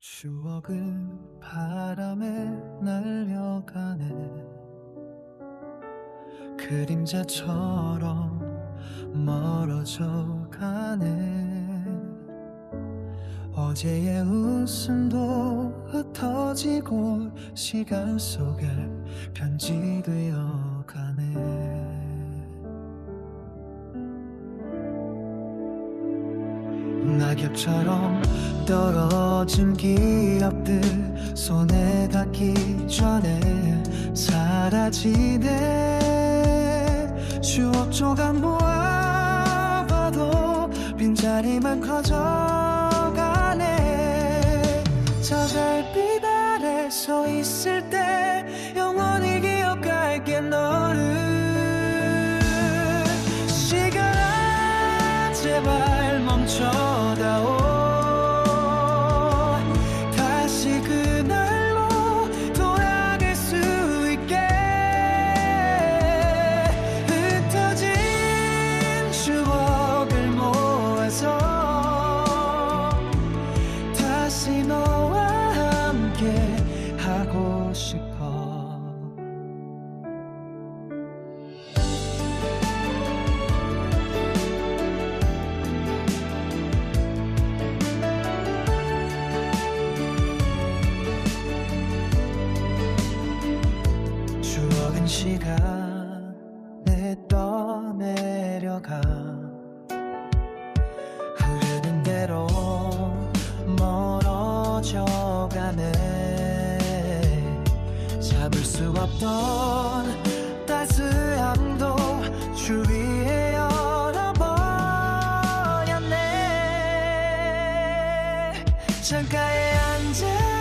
추억은 바람에 날려가네. 그림자처럼 멀어져 가네. 어제의 웃음도 흩어지고 시간 속에 편지되어 낙엽처럼 떨어진 기억들 손에 닿기 전에 사라지네. 추억 조각 모아봐도 빈자리만 커져가네. 저 별빛 아래 서 있을 때 영원히 기억할게 너를 시간에 떠내려가. 흐르는 대로 멀어져 가네. 잡을 수 없던 따스함도 주위에 열어버렸네. 창가에 앉아